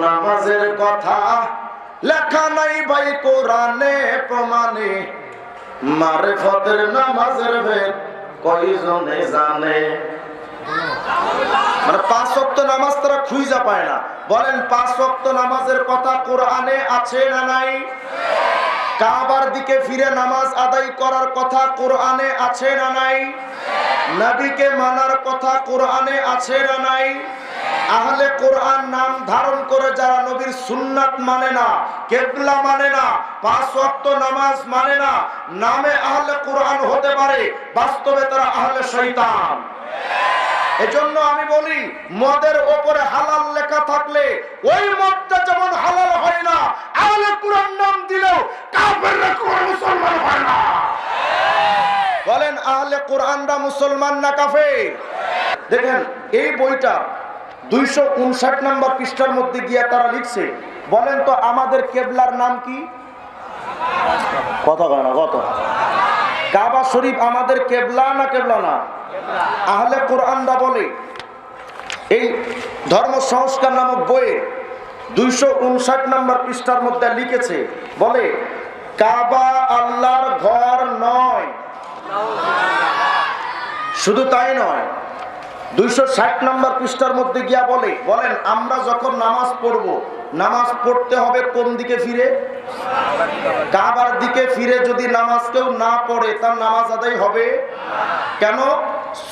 নামাজের কথা লেখা নাই ভাই কোরআনে, প্রমাণে। মারেফতের নামাজের ভেদ কয়জনে জানে? মানে নামাজ পায় না। বলেন নামাজের কথা আছে দিকে ফিরে নামাজ আদায় করার কথা কোরআনে আছে না নাই? নবীকে মানার কথা কোরআনে আছে না নাই? আহলে কোরআন নাম ধারণ করে যারা নবীর সুন্নাত মানে না, কেবলা মানে না, পাঁচ ওয়াক্ত নামাজ মানে না, নামে আহলে কোরআন হতে পারে, বাস্তবে তারা আহলে শয়তান। এজন্য আমি বলি, মদের ওপরে হালাল লেখা থাকলে, ওই মদটা যেমন হালাল হয় না, আহলে কোরআন নাম দিলেও কাফেররা কোন মুসলমান হয় না। বলেন, আহলে কোরআনরা মুসলমান না কাফের? দেখেন, এই বইটা দুইশো উনষাট নম্বর পৃষ্ঠার মধ্যে গিয়ে তারা লিখছে, বলেন তো আমাদের কেবলার নাম কি? কথা কয় না কত কাবা শরীফ আমাদের কেবলা না কেবলা না? আহলে কোরআনরা বলে, এই ধর্ম সংস্কার নামক বইয়ে দুইশো উনষাট নম্বর পৃষ্ঠার মধ্যে লিখেছে, বলে, কাবা আল্লাহর ঘর নয়। শুধু তাই নয় দুইশো ষাট নম্বর পৃষ্ঠার মধ্যে গিয়া বলে, বলেন, আমরা যখন নামাজ পড়ব, নামাজ পড়তে হবে কোন দিকে ফিরে? কাবার দিকে ফিরে যদি নামাজ কেউ না পড়ে, তার নামাজ আদায় হবে? কেন?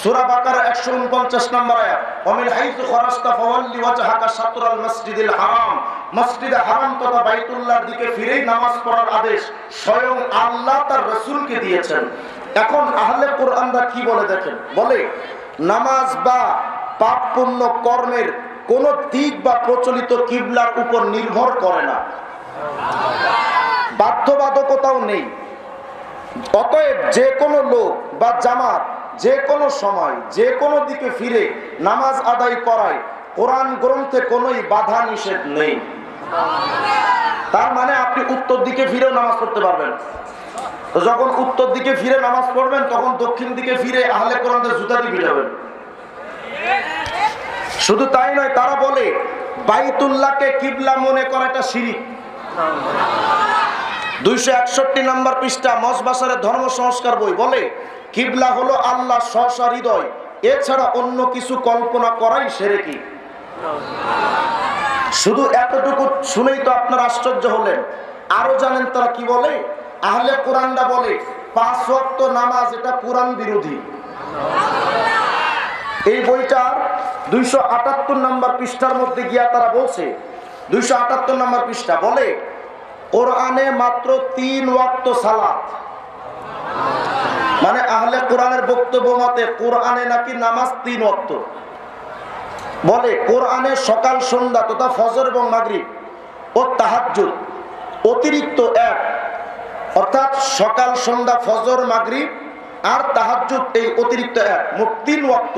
সূরা বাকারা 149 নম্বর আয়াত ওমিন হাইতু খরাজতা ফাওয়াল্লি ওয়াজহাকা শাতরাল মসজিদিল হারাম। মসজিদে হারাম তথা বাইতুল্লাহর দিকে ফিরেই নামাজ পড়ার আদেশ স্বয়ং আল্লাহ তার রাসূলকে দিয়েছেন। এখন আহলে কোরআনরা কি বলে দেখেন? বলে নামাজ বা পাপ পুণ্য কর্মের কোন দিক বা প্রচলিত কিবলার উপর নির্ভর করে না। বাধ্যবাধকতাও নেই। অতএব যে কোনো লোক বা জামাত যে কোনো সময়, যে কোনো দিকে ফিরে নামাজ আদায় করায় কোরআন গ্রন্থে কোনোই বাধা নিষেধ নেই। তার মানে আপনি উত্তর দিকে ফিরেও নামাজ পড়তে পারবেন। যখন উত্তর দিকে ফিরে নামাজ পড়বেন, তখন দক্ষিণ দিকে ফিরে আহলে কোরআনদের জুতা দিয়ে পিটাবেন শুধু তাই নয়, তারা বলে, বাইতুল্লাহকে কিবলা মনে করা একটা শিরিক। দুইশো একষট্টি নাম্বার পৃষ্ঠা মসবাসারের ধর্ম সংস্কার বই বলে, কিবলা হলো আল্লাহ সহসা হৃদয়। এছাড়া অন্য কিছু কল্পনা করাই সেরে কি শুধু এতটুকু শুনেই তো আপনার আশ্চর্য হলেন। আরও জানেন তারা কি বলে? আহলে কোরআনরা বলে, পাঁচ ওয়াক্ত নামাজ এটা কোরআন বিরোধী। এই বইটার দুইশো আটাত্তর নম্বর পৃষ্ঠার মধ্যে গিয়া তারা বলছে, দুইশো আটাত্তর নম্বর পৃষ্ঠা বলে, কোরআনে মাত্র তিন ওয়াক্ত সালাত। মানে আহলে কোরআনের বক্তব্য মতে কোরআনে নাকি নামাজ তিন ওয়াক্ত। বলে, কোরআনে সকাল, সন্ধ্যা তথা ফজর এবং মাগরিব ও তাহাজ্জুদ অতিরিক্ত এক সকাল, সন্ধ্যা, ফজর, মাগরিব আর তাহাজ্জুদ এই অতিরিক্ত এক। মোট তিন ওয়াক্ত,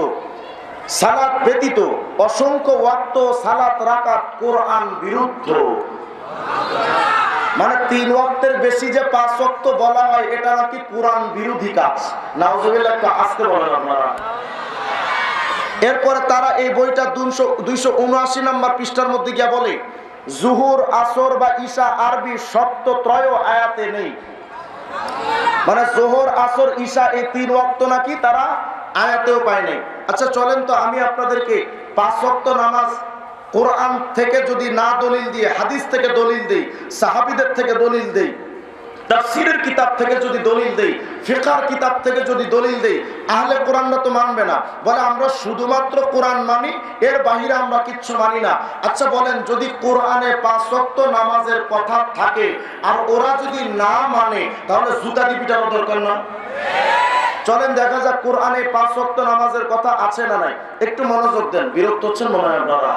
সালাত ব্যতীত অসংখ্য ওয়াক্ত সালাত রাকাত কোরআন বিরুদ্ধ। মানে তিন ওয়াক্তের বেশি যে পাঁচ ওয়াক্ত বলা হয়, এটা নাকি কোরআন বিরোধী কাজ। নাউজুবিল্লাহ আসতে বলেন আপনারা। এরপরে তারা এই বইটা দুশো দুইশো উনআশি নম্বর পৃষ্ঠার মধ্যে গিয়া বলে, জুহুর, আসর বা ঈশা, আরবি সপ্ত ত্রয় আয়াতে নেই। মানে জোহর, আসর, ঈশা এই তিন ওয়াক্ত নাকি তারা আয়াতেও পায় নাই। আচ্ছা চলেন তো আমি আপনাদেরকে পাঁচ ওয়াক্ত নামাজ কোরআন থেকে যদি না দলিল দিয়ে, হাদিস থেকে দলিল দেই, সাহাবিদের থেকে দলিল দেই তাফসিরের কিতাব থেকে যদি দলিল দেই, ফিকার কিতাব থেকে যদি দলিল দেই আহলে কোরআনরা তো মানবে না। বলে, আমরা শুধুমাত্র কোরআন মানি, এর বাহিরে আমরা কিচ্ছু মানি না। আচ্ছা বলেন, যদি কোরআনে পাঁচ ওয়াক্ত নামাজের কথা থাকে, আর ওরা যদি না মানে তাহলে জুতা দিয়ে দরকার না? চলেন, দেখা যাক কোরআনে পাঁচ ওয়াক্ত নামাজের কথা আছে না নাই। একটু মনোযোগ দেন, বিরক্ত হচ্ছেন মনে হয় আপনারা?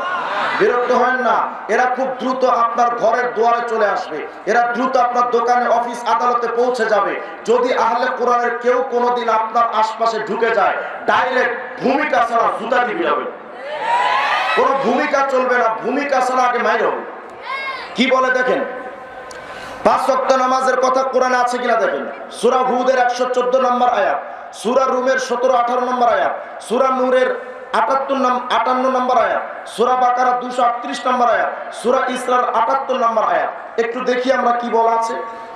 বিরক্ত হয় না, এরা খুব দ্রুত আপনার ঘরের দুয়ারে চলে আসবে। এরা দ্রুত আপনার দোকানে অফিস আদালতে পৌঁছে যাবে। যদি আহলে কোরআনের কেউ কোনোদিন আপনার আশপাশে ঢুকে যায়, ডাইরেক্ট ভূমিকা ছাড়া জুতা দিবি যাবে। কোন ভূমিকা চলবে না, ভূমিকা ছাড়া আগে মাইর হবে। কি বলে দেখেন? পাঁচ ওয়াক্ত নামাজের কথা কোরআনে আছে কিনা দেখেন? সূরা হুদের একশো চোদ্দ নম্বর আয়াত। সূরা রুমের সতেরো, আঠারো নম্বর আয়াত, সুরা নূরের আটাত্তর নাম, আটান্ন নম্বর আয়াত, সুরা বাকারা দুশো আটত্রিশ নম্বর আয়াত, সুরা ইসরার আটাত্তর নম্বর আয়াত। একটু দেখি আমরা কি বলা আছে।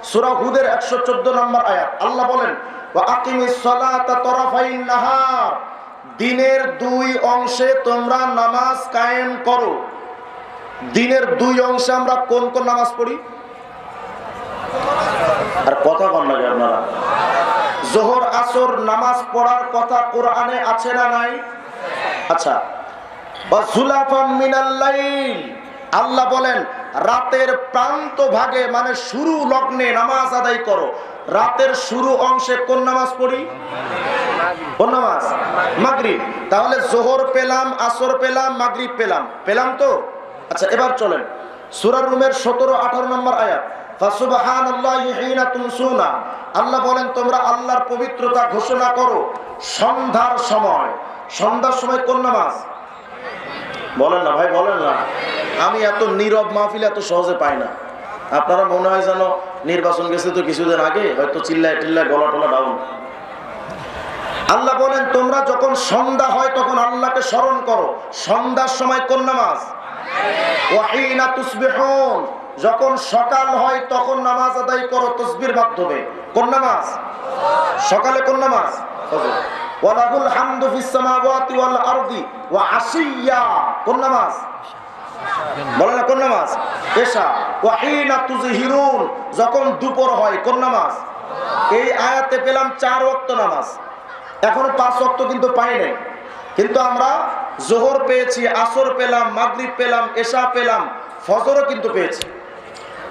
সুরা হুদের একশো চোদ্দ নম্বর আয়াত। আল্লাহ বলেন দিনের দুই অংশে তোমরা নামাজ কায়েম করো। দিনের দুই অংশে আমরা কোন কোন নামাজ পড়ি? আর কথা কন লাগে আপনারা। জোহর আসর নামাজ পড়ার কথা কোরআনে আছে না নাই? আচ্ছা। আল্লাহ বলেন, রাতের প্রান্ত ভাগে মানে শুরু লগ্নে নামাজ আদায় করো। রাতের শুরু অংশে কোন নামাজ পড়ি? কোন নামাজ? মাগরিব। তাহলে জোহর পেলাম, আসর পেলাম, মাগরিব পেলাম। পেলাম তো? আচ্ছা এবার চলেন। সুরার রুমের 17 18 নম্বর আয়াত। আল্লাহ বলেন, তোমরা আল্লাহর পবিত্রতা ঘোষণা করো সন্ধ্যার সময়। সন্ধ্যার সময় কোন নামাজ? বলেন না ভাই, বলেন না। আমি এত নীরব মাহফিল এত সহজে পাই না। আপনারা মনে হয় যেন নির্বাচন গেছে তো কিছুদিন আগে, হয়তো চিল্লায় টিল্লায় গলা টলা ডাউন আল্লাহ বলেন, তোমরা যখন সন্ধ্যা হয় তখন আল্লাহকে স্মরণ করো। সন্ধ্যার সময় কোন নামাজ? যখন সকাল হয়, তখন নামাজ আদায় করো তসবির মাধ্যমে। কোন নামাজ? সকালে কোন নামাজ। ওয়ালাহুল হামদু ফিস সামাওয়াতি ওয়াল আরদি ওয়া আশিয়া। কোন নামাজ? বলে না কোন নামাজ? এশা। ওয়াহিনা তুজহিরুন। যখন দুপুর হয়, কোন নামাজ? এই আয়াতে পেলাম চার ওয়াক্ত নামাজ। এখনও পাঁচ ওয়াক্ত কিন্তু পাই নাই। কিন্তু আমরা জোহর পেয়েছি, আসর পেলাম, মাগরিব পেলাম, এশা পেলাম, ফজরও কিন্তু পেয়েছি।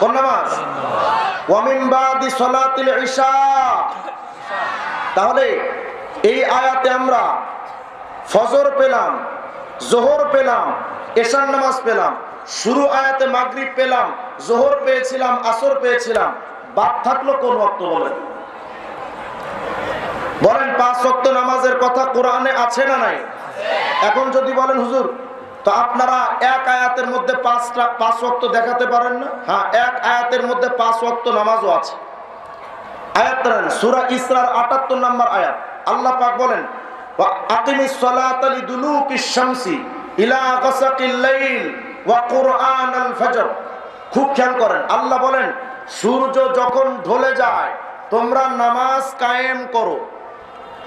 কোন নামাজ? ওয়া মিন বাদি সালাতিল ইশা তাহলে এই আয়াতে আমরা ফজর পেলাম, জোহর পেলাম, এশার নামাজ পেলাম, শুরু আয়াতে মাগরিব পেলাম, জোহর পেয়েছিলাম, আসর পেয়েছিলাম, বাদ থাকল কোন ওয়াক্ত বলেন? বলেন, পাঁচ ওয়াক্ত নামাজের কথা কোরআনে আছে না নাই? এখন যদি বলেন, হুজুর তো আপনারা এক আয়াতের মধ্যে পাঁচটা, পাঁচ ওয়াক্ত দেখাতে পারেন না? হ্যাঁ এক আয়াতের মধ্যে পাঁচ ওয়াক্ত নামাজও আছে। আয়াত সুরা ইসরার আটাত্তর নম্বর আয়াত। আল্লাহ পাক বলেন আকিমিস সালাতা লিদুলুকিশ শামসি ইলা গাসাকিল লাইল ওয়া কুরআনাল ফজর। খুব খেয়াল করেন, আল্লাহ বলেন, সূর্য যখন ঢলে যায়, তোমরা নামাজ কায়েম করো।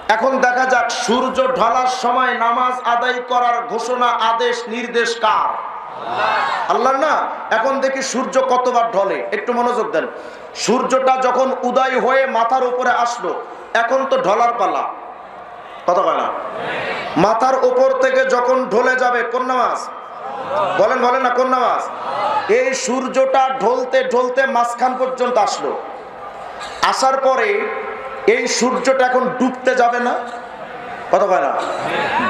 এখন দেখা যাক, সূর্য ঢলার সময় নামাজ আদায় করার ঘোষণা, আদেশ, নির্দেশ কার? আল্লাহ না? এখন দেখি সূর্য কতবার ঢলে। একটু মনোযোগ দেন। সূর্যটা যখন উদয় হয়ে মাথার উপরে আসলো, এখন তো ঢলার পালা। কয় মাথার উপর থেকে যখন ঢলে যাবে, কোন নামাজ? বলেন বলেন না, কোন নামাজ? এই সূর্যটা ঢলতে ঢলতে মাঝখান পর্যন্ত আসলো। আসার পরে এই সূর্যটা এখন ডুবতে যাবে না? কত কয় না?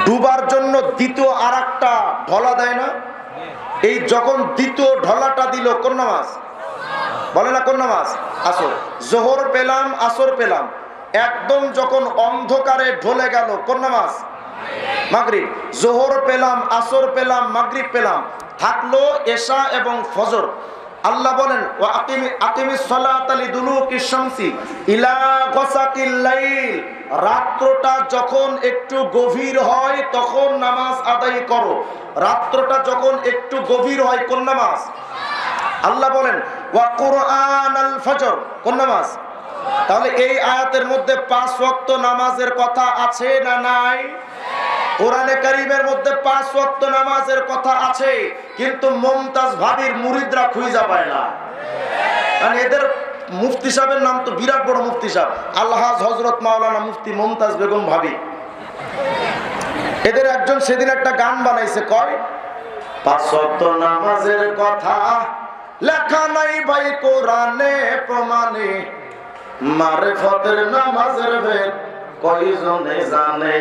ডুবার জন্য দ্বিতীয় আর একটা ঢলা দেয় না? এই যখন দ্বিতীয় ঢলাটা দিল, কোন নামাজ? বলে না কোন নামাজ? আসর। জোহর পেলাম, আসর পেলাম। একদম যখন অন্ধকারে ঢলে গেল, কোন নামাজ? মাগরিব। জোহর পেলাম, আসর পেলাম, মাগরিব পেলাম। থাকল এশা এবং ফজর। আল্লাহ বলেন রাত্রটা যখন একটু গভীর হয়, তখন নামাজ আদায় করো। রাত্রটা যখন একটু গভীর হয়, কোন নামাজ? আল্লাহ বলেন, ওয়া কুরআন আল ফজর। কোন নামাজ? তাহলে এই আয়াতের মধ্যে পাঁচ ওয়াক্ত নামাজের কথা আছে না নাই? কোরআনে কারিমের মধ্যে পাঁচ ওয়াক্ত নামাজের কথা আছে। কিন্তু মমতাজ ভাবির মুরিদরা খুঁজা পায় না। কারণ এদের মুফতি সাহেবের নাম তো বিরাট বড় মুফতি সাহেব। আল্লাহাজ হজরত মাওলানা মুফতি মমতাজ বেগম ভাবি। এদের একজন সেদিন একটা গান বানাইছে, কয়? নামাজের কথা লেখা নাই ভাই কোরআনে, প্রমাণে। মারে ফতের নামাজের ভেদ কয়জনে জানে?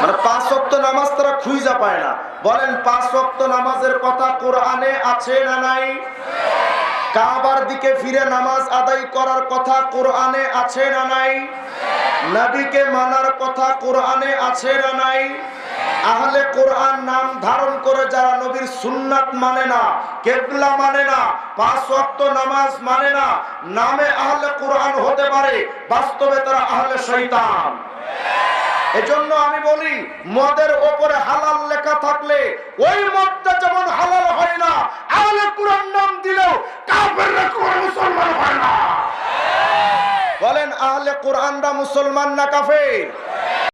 মানে পাঁচ ওয়াক্ত নামাজ তারা খুঁজা পায় না। বলেন, পাঁচ ওয়াক্ত নামাজের কথা কোরআনে আছে না নাই? কাবার দিকে ফিরে নামাজ আদায় করার কথা কোরআনে আছে না নাই? নবীকে মানার কথা কোরআনে আছে না নাই? আহলে কোরআন নাম ধারণ করে যারা নবীর সুন্নাত মানে না, কেবলা মানে না, পাঁচ ওয়াক্ত নামাজ মানে না, নামে আহলে কোরআন হতে পারে, বাস্তবে তারা আহলে শৈতান এজন্য আমি বলি, মদের ওপরে হালাল লেখা থাকলে ওই মদটা যেমন হালাল হয় না, আহলে কুরআন নাম দিলেও কাফেররা মুসলমান হয় না। বলেন, আহলে কোরআনরা মুসলমান না কাফের?